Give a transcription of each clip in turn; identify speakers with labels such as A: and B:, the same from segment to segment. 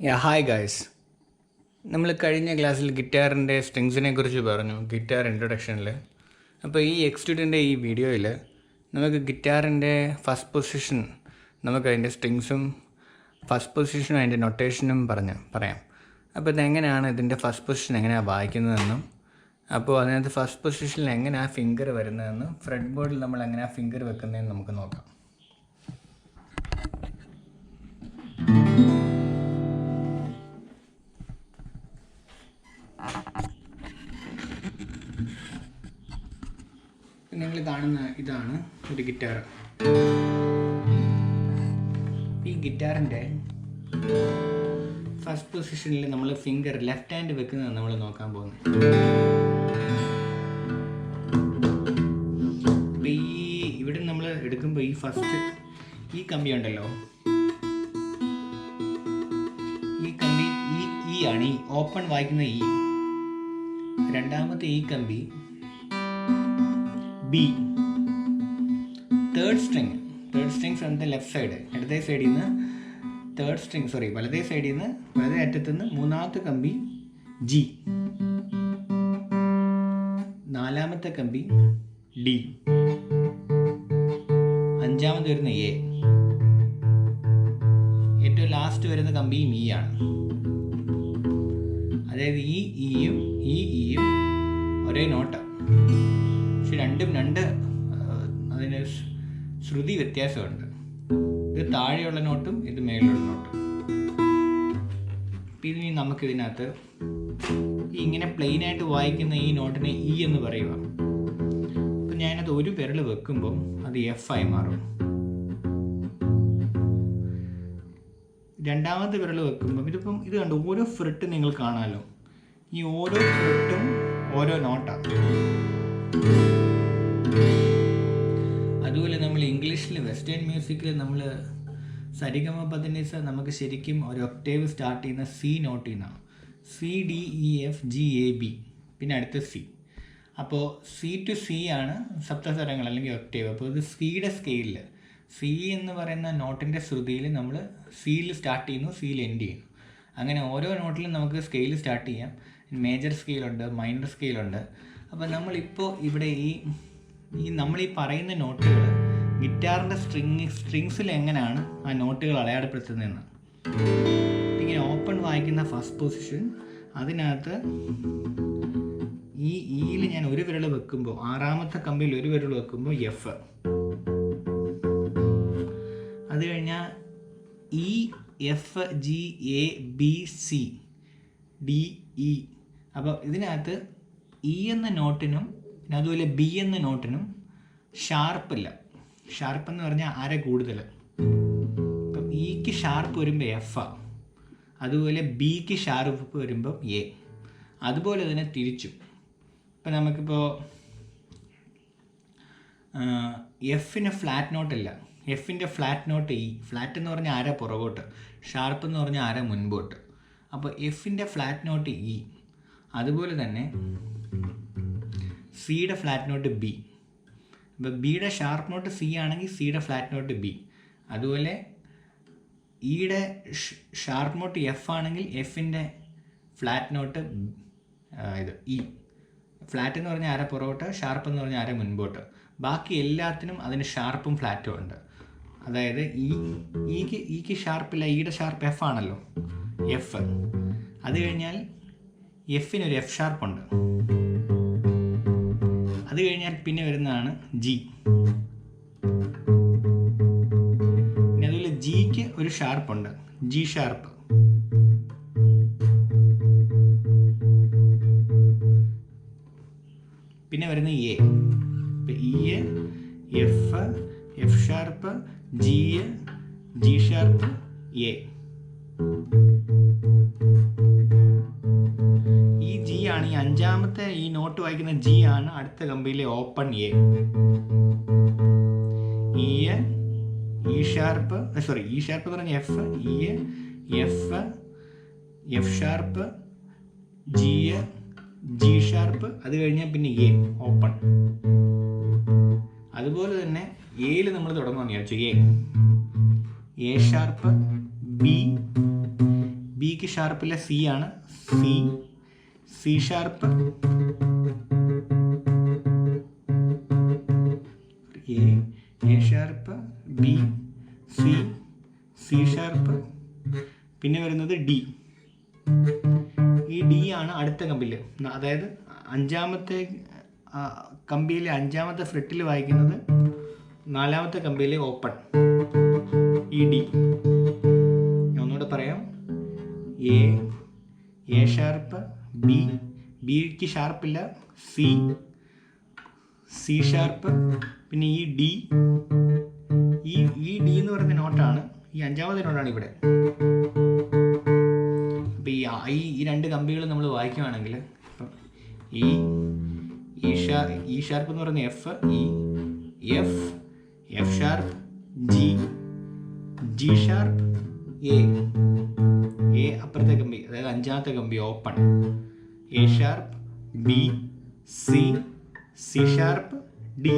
A: യാ hi guys നമ്മൾ കഴിഞ്ഞ ക്ലാസ്സിൽ ഗിറ്റാറിന്റെ സ്ട്രിങ്സിനെ കുറിച്ച് പറഞ്ഞു ഗിറ്റാർ ഇൻട്രൊഡക്ഷനിൽ അപ്പോൾ ഈ എക്സ്റ്റുഡിന്റെ ഈ വീഡിയോയിൽ നമുക്ക് ഗിറ്റാറിന്റെ ഫസ്റ്റ് പൊസിഷൻ നമുക്ക് അതിന്റെ സ്ട്രിങ്സും ഫസ്റ്റ് പൊസിഷനും അതിന്റെ നൊട്ടേഷനും പറഞ്ഞ് പറയാം. അപ്പോൾ ഇതെങ്ങനെയാണ് ഇതിന്റെ ഫസ്റ്റ് പൊസിഷൻ എങ്ങനെയാണ് വായിക്കുന്നതെന്നും അപ്പോൾ അതിനകത്ത് ഫസ്റ്റ് പൊസിഷനിൽ എങ്ങനെയാണ് ഫിംഗർ വരുന്നതെന്നും ഫ്രണ്ട് ബോർഡിൽ നമ്മൾ എങ്ങനെയാണ് ഫിംഗർ വെക്കുന്നതെന്ന് നമുക്ക് നോക്കാം. കാണുന്ന ഇതാണ് ഒരു ഗിറ്റാർ ഈ ഗിറ്റാറിന്റെ ഫസ്റ്റ് പൊസിഷനിൽ നമ്മൾ ഫിംഗർ ലെഫ്റ്റ് ഹാൻഡ് വെക്കുന്നത് നമ്മൾ നോക്കാൻ പോകുന്നത് അപ്പോൾ ഈ ഇവിടെ നമ്മൾ എടുക്കുമ്പോൾ ഈ ഫസ്റ്റ് ഈ കമ്പി ഉണ്ടല്ലോ. ഈ കമ്പി ഈ ഈ ആണ് ഈ ഓപ്പൺ വായിക്കുന്ന ഈ. രണ്ടാമത്തെ ഈ കമ്പി B third string third string from the left side ഇടതേ സൈഡിൽ നിന്ന് തേർഡ് സ്ട്രിങ് സോറി വലതേ സൈഡിൽ നിന്ന് വലതേ അറ്റത്ത് നിന്ന് മൂന്നാമത്തെ കമ്പി ജി നാലാമത്തെ കമ്പി ഡി അഞ്ചാമത് വരുന്ന എ ഏറ്റവും ലാസ്റ്റ് വരുന്ന കമ്പിയും ഇ ആണ്. അതായത് ഈ ഇയും ഈ ഇയും ഒരേ നോട്ടാണ് പക്ഷെ രണ്ടും രണ്ട് അതിന് ശ്രുതി വ്യത്യാസമുണ്ട്. ഇത് താഴെയുള്ള നോട്ടും ഇത് മേളിലുള്ള നോട്ടും. അപ്പം നമുക്ക് നമുക്കിതിനകത്ത് ഇങ്ങനെ പ്ലെയിൻ ആയിട്ട് വായിക്കുന്ന ഈ നോട്ടിനെ ഇ എന്ന് പറയുക. അപ്പം ഞാനത് ഒരു വിരൽ വെക്കുമ്പം അത് എഫ് ആയി മാറും. രണ്ടാമത്തെ വിരൽ വെക്കുമ്പം ഇതിപ്പം ഇത് കണ്ട് ഓരോ ഫ്രിട്ട് നിങ്ങൾ കാണാമല്ലോ ഈ ഓരോ ഫ്രിട്ടും ഓരോ നോട്ടാണ് അതുപോലെ നമ്മൾ ഇംഗ്ലീഷിൽ വെസ്റ്റേൺ മ്യൂസിക്കിൽ നമ്മൾ സരിഗമ പതിനിസ നമുക്ക് ശരിക്കും ഒരു ഒക്ടേവ് സ്റ്റാർട്ട് ചെയ്യുന്ന സി നോട്ടിൽ നിന്നാണ് C D E F G A B പിന്നെ അടുത്ത സി അപ്പോൾ സി ടു സി ആണ് സപ്തസ്വരങ്ങൾ അല്ലെങ്കിൽ ഒക്ടേവ്. അപ്പോൾ ഇത് സിയുടെ സ്കെയിലിൽ സി എന്ന് പറയുന്ന നോട്ടിന്റെ ശ്രുതിയിൽ നമ്മൾ സിയിൽ സ്റ്റാർട്ട് ചെയ്യുന്നു സിയിൽ എൻഡ് ചെയ്യുന്നു. അങ്ങനെ ഓരോ നോട്ടിലും നമുക്ക് സ്കെയിൽ സ്റ്റാർട്ട് ചെയ്യാം. മേജർ സ്കെയിലുണ്ട് മൈനർ സ്കെയിലുണ്ട് അപ്പോൾ നമ്മളിപ്പോൾ ഇവിടെ ഈ ഈ നമ്മൾ ഈ പറയുന്ന നോട്ടുകൾ ഗിറ്റാറിന്റെ സ്ട്രിങ് സ്ട്രിങ്സിൽ എങ്ങനെയാണ് ആ നോട്ടുകൾ അടയാളപ്പെടുത്തുന്നതെന്ന്. ഇങ്ങനെ ഓപ്പൺ വായിക്കുന്ന ഫസ്റ്റ് പൊസിഷൻ അതിനകത്ത് ഈ ഇയിൽ ഞാൻ ഒരു വിരൽ വെക്കുമ്പോൾ ആറാമത്തെ കമ്പിയിൽ ഒരു വിരൽ വെക്കുമ്പോൾ എഫ് അത് കഴിഞ്ഞാൽ E F G A B C D E അപ്പോൾ ഇതിനകത്ത് ഇ എന്ന നോട്ടിനും പിന്നെ അതുപോലെ ബി എന്ന നോട്ടിനും ഷാർപ്പില്ല ഷാർപ്പ് എന്ന് പറഞ്ഞാൽ അര കൂടുതൽ. ഇപ്പം ഇക്ക് ഷാർപ്പ് വരുമ്പോൾ എഫ് അതുപോലെ ബിക്ക് ഷാർപ്പ് വരുമ്പം എ അതുപോലെ തന്നെ തിരിച്ചും. ഇപ്പം നമുക്കിപ്പോൾ എഫിന് ഫ്ലാറ്റ് നോട്ടില്ല എഫിന്റെ ഫ്ലാറ്റ് നോട്ട് ഇ ഫ്ലാറ്റ് എന്ന് പറഞ്ഞാൽ അര പുറകോട്ട്. ഷാർപ്പ് എന്ന് പറഞ്ഞാൽ അര മുൻപോട്ട്. അപ്പോൾ എഫിന്റെ ഫ്ലാറ്റ് നോട്ട് ഇ അതുപോലെ തന്നെ സിയുടെ ഫ്ലാറ്റ് നോട്ട് ബി അപ്പോൾ ബിയുടെ ഷാർപ്പ് നോട്ട് സി ആണെങ്കിൽ സിയുടെ ഫ്ലാറ്റ് നോട്ട് ബി അതുപോലെ ഇയുടെ ഷാർപ്പ് നോട്ട് എഫ് ആണെങ്കിൽ എഫിന്റെ ഫ്ലാറ്റ് നോട്ട് ഇത് ഇ ഫ്ലാറ്റ് എന്ന് പറഞ്ഞാൽ ആരെ പുറകോട്ട് ഷാർപ്പ് എന്ന് പറഞ്ഞാൽ ആരെ മുൻപോട്ട്. ബാക്കി എല്ലാത്തിനും അതിന് ഷാർപ്പും ഫ്ലാറ്റും ഉണ്ട്. അതായത് ഈ ഈക്ക് ഈക്ക് ഷാർപ്പില്ല ഈയുടെ ഷാർപ്പ് എഫ് ആണല്ലോ. എഫ് അത് കഴിഞ്ഞാൽ എഫിനൊരു എഫ് ഷാർപ്പുണ്ട് അത് കഴിഞ്ഞാൽ പിന്നെ വരുന്നതാണ് ജി പിന്നെ അതുപോലെ ജിക്ക് ഒരു ഷാർപ്പുണ്ട് ജി ഷാർപ്പ് പിന്നെ വരുന്ന A E F F sharp G G sharp A ഈ ജി ആണ് ഈ അഞ്ചാമത്തെ ഈ നോട്ട് വായിക്കുന്ന ജി ആണ് അടുത്ത കമ്പിയിലെ open A sharp sorry E sharp എന്ന് പറഞ്ഞാൽ F E F F sharp G G sharp അത് കഴിഞ്ഞാൽ പിന്നെ എ ഓപ്പൺ അതുപോലെ തന്നെ എയിൽ നമ്മൾ തുടങ്ങുമെന്ന് വിചാരിച്ചു എ എ ഷാർപ്പ് ബി ബിക്ക് ഷാർപ്പിലെ സി ആണ് സി സി ഷാർപ്പ് വരുന്നത് ഡി ഈ ഡി ആണ് അടുത്ത കമ്പിയിൽ അതായത് അഞ്ചാമത്തെ കമ്പിയിലെ അഞ്ചാമത്തെ ഫ്രിട്ടിൽ വായിക്കുന്നത് നാലാമത്തെ കമ്പിയിലെ ഓപ്പൺ. ഈ ഡി ഞാൻ ഒന്നുകൂടെ പറയാം. എ എ ഷാർപ്പ് ബി ബിക്ക് ഷാർപ്പില്ല സി സി ഷാർപ്പ് പിന്നെ ഈ ഡി ഈ ഈ ഡി എന്ന് പറയുന്ന നോട്ടാണ് ഈ അഞ്ചാമത്തെ നോട്ടാണ് ഇവിടെ. അപ്പോൾ ഈ ആ- ഈ രണ്ട് കമ്പികൾ നമ്മൾ വായിക്കുവാണെങ്കിൽ ഇപ്പം ഈ ഈ ഷാ ഈ ഷാർപ്പ് എന്ന് പറയുന്ന F E F F sharp G G sharp A അപ്പുറത്തെ കമ്പി അതായത് അഞ്ചാമത്തെ കമ്പി open A sharp B C C sharp D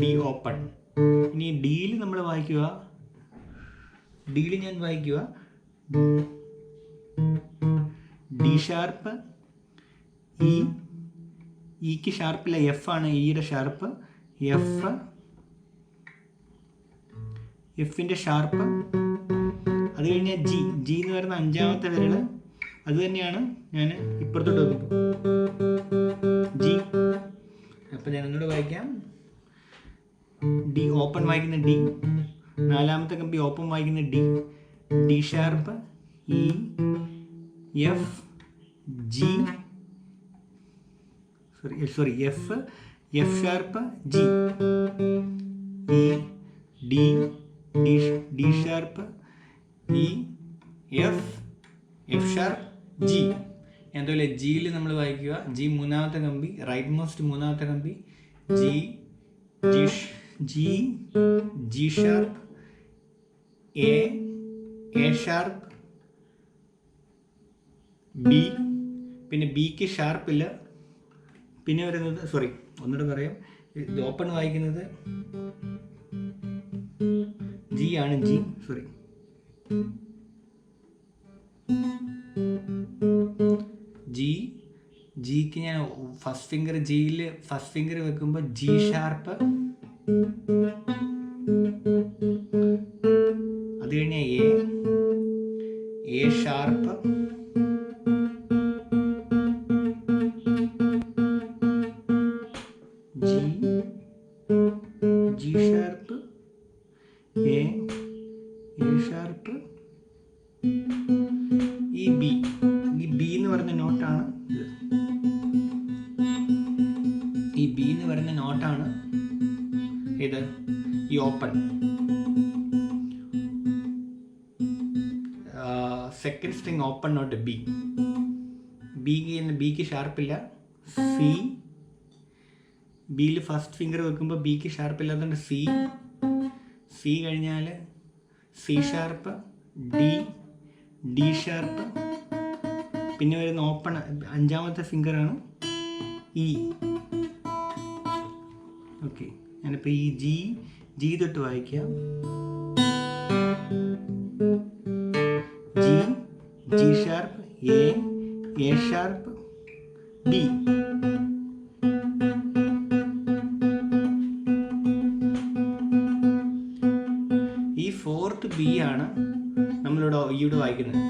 A: D open ഇനി ഡിയിൽ നമ്മൾ വായിക്കുക ഡിയിൽ ഞാൻ വായിക്കുക ഡി ഷാർപ്പ് ഇ ഇക്ക് ഷാർപ്പില്ല എഫ് ആണ് ഇയുടെ ഷാർപ്പ്. എഫ് എഫിന്റെ ഷാർപ്പ്. അത് കഴിഞ്ഞാൽ ജി ജി എന്ന് പറയുന്ന അഞ്ചാമത്തെ വിരൽ അത് തന്നെയാണ് ഞാൻ ഇപ്പുറത്തോട്ട് വെക്കുന്നത് ജി. അപ്പം ഞാൻ ഒന്നുകൂടെ വായിക്കാം. ഡി ഓപ്പൺ വായിക്കുന്ന ഡി. നാലാമത്തെ കമ്പി ഓപ്പൺ വായിക്കുന്ന D. D sharp E F G sorry sorry F F sharp G E D D sharp E F F sharp G എന്തുപോലെ ജിയിൽ നമ്മൾ വായിക്കുക? ജി മൂന്നാമത്തെ കമ്പി റൈറ്റ് മോസ്റ്റ് മൂന്നാമത്തെ കമ്പി G G G G sharp A A sharp B പിന്നെ ബിക്ക് ഷാർപ്പില്ല പിന്നെ വരുന്നത് സോറി ഒന്നുകൂടെ പറയാം. ഇത് ഓപ്പൺ വായിക്കുന്നത് ജി ആണ് ജി സോറി ജി ജിക്ക് ഞാൻ ഫസ്റ്റ് ഫിംഗർ ജിയിൽ ഫസ്റ്റ് ഫിംഗർ വെക്കുമ്പോൾ ജി ഷാർപ്പ് അത് കഴിഞ്ഞ A A sharp second string open note B ബിക്ക് ബിക്ക് ഷാർപ്പില്ല സി ബിയിൽ ഫസ്റ്റ് ഫിംഗർ വെക്കുമ്പോൾ ബിക്ക് ഷാർപ്പില്ലാത്തതുകൊണ്ട് സി സി കഴിഞ്ഞാൽ C sharp D D sharp പിന്നെ വരുന്ന ഓപ്പൺ അഞ്ചാമത്തെ ഫിംഗറാണ് ഇ ഓക്കെ ഞാനിപ്പോൾ ഈ ജി ജി തൊട്ട് വായിക്കാം. G sharp A A sharp D ഈ ഫോർത്ത് ബി ആണ് നമ്മളിവിടെ ഇവിടെ വായിക്കുന്നത്.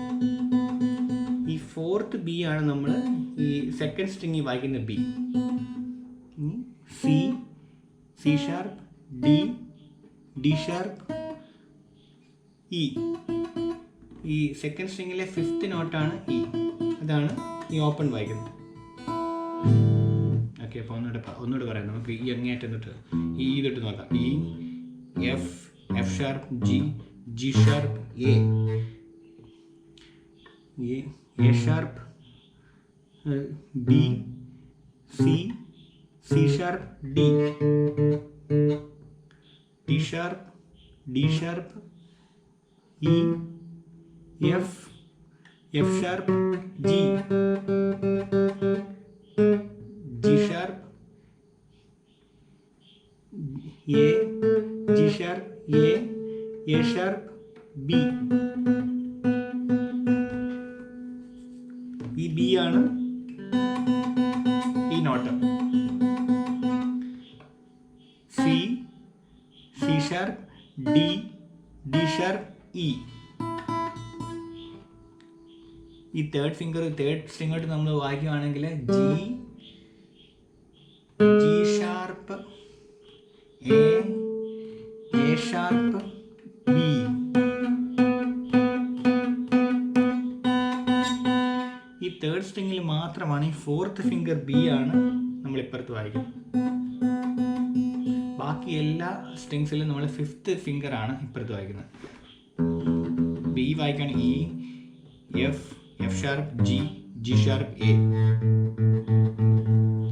A: ഈ ഫോർത്ത് ബി ആണ് നമ്മൾ ഈ സെക്കൻഡ് സ്ട്രിങ് വായിക്കുന്ന B C C sharp D D sharp E ഈ സെക്കൻഡ് സ്ട്രിങ്ങിലെ ഫിഫ്ത്ത് നോട്ടാണ് ഇ അതാണ് ഈ ഓപ്പൺ വായിക്കുന്നത് ഓക്കെ അപ്പോൾ ഒന്നുകൂടെ ഒന്നുകൂടെ പറയാം. നമുക്ക് ഈ അങ്ങേയറ്റം തൊട്ട് ഈ തൊട്ട് നോക്കാം. E F F sharp G G sharp A A sharp B C C sharp D D sharp D sharp E F F sharp G G sharp A G sharp A A sharp B ഈ third finger third സ്ട്രിങ്ങോട്ട് നമ്മൾ വായിക്കുവാണെങ്കിൽ G G sharp A A sharp B ഈ third സ്ട്രിങ്ങിൽ മാത്രമാണ് ഈ fourth finger B ആണ് നമ്മൾ ഇപ്പുറത്ത് വായിക്കുന്നത്. ബാക്കി എല്ലാ സ്ട്രിങ്സിലും നമ്മൾ ഫിഫ്ത്ത് ഫിംഗർ ആണ് ഇപ്പുറത്ത് വായിക്കുന്നത്. ബി വായിക്കാൻ E F F sharp G G sharp A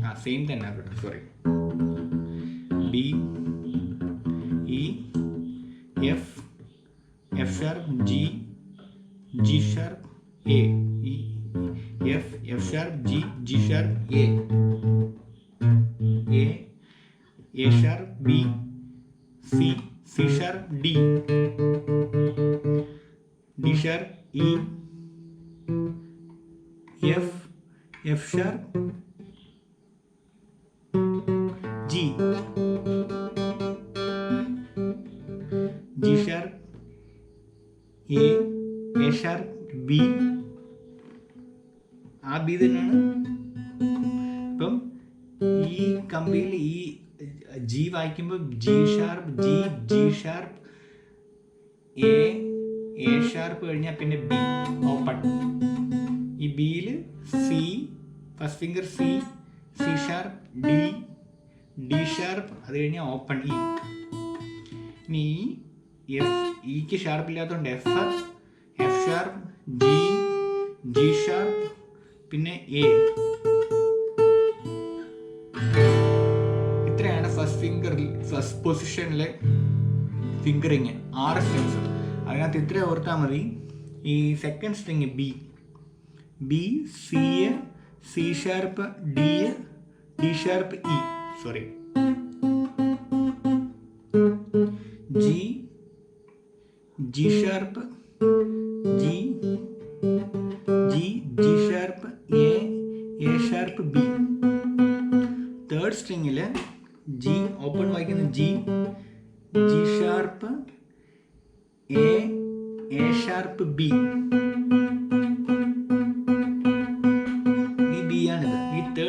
A: ആ സെയിം തന്നെ കേട്ടോ sorry B E F F sharp G G sharp A E F F sharp G G sharp A A A sharp B C C sharp D D sharp E F F sharp G G sharp A A sharp B ആ B തന്നെയാണ്. ഇപ്പം ഈ കമ്പിയിൽ ഈ G വായിക്കുമ്പോൾ G sharp G G sharp A A sharp കഴിഞ്ഞാൽ പിന്നെ B open ഈ ബിയിൽ C first finger C C sharp D D sharp അത് കഴിഞ്ഞാൽ ഓപ്പൺ ഇ ഇനി ഈ എഫ് ഇക്ക് ഷാർപ്പ് ഇല്ലാത്തതുകൊണ്ട് F F sharp G G sharp പിന്നെ എ ഇത്രയാണ് ഫസ്റ്റ് ഫിംഗറിൽ ഫസ്റ്റ് പൊസിഷനിലെ ഫിംഗറിങ് ആറ് സ്ട്രിങ്സ് അതിനകത്ത് ഇത്ര ഓർത്താൽ മതി. ഈ second string B B C A C sharp D A D sharp E sorry G G sharp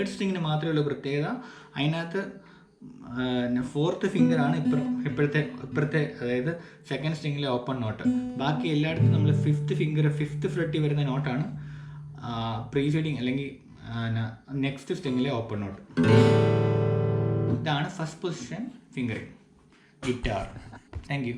A: third സ്ട്രിങ്ങിന് മാത്രമേ ഉള്ളൂ പ്രത്യേകത. അതിനകത്ത് ഫോർത്ത് ഫിംഗർ ആണ് ഇപ്പുറ ഇപ്പോഴത്തെ ഇപ്പുറത്തെ അതായത് സെക്കൻഡ് സ്ട്രിങ്ങിലെ ഓപ്പൺ നോട്ട് ബാക്കി എല്ലായിടത്തും നമ്മൾ ഫിഫ്ത്ത് ഫിംഗർ ഫിഫ്ത്ത് ഫ്രട്ടി വരുന്ന നോട്ടാണ് പ്രീസീഡിങ് അല്ലെങ്കിൽ നെക്സ്റ്റ് സ്ട്രിങ്ങിലെ ഓപ്പൺ നോട്ട് ഇതാണ് first position fingering guitar thank you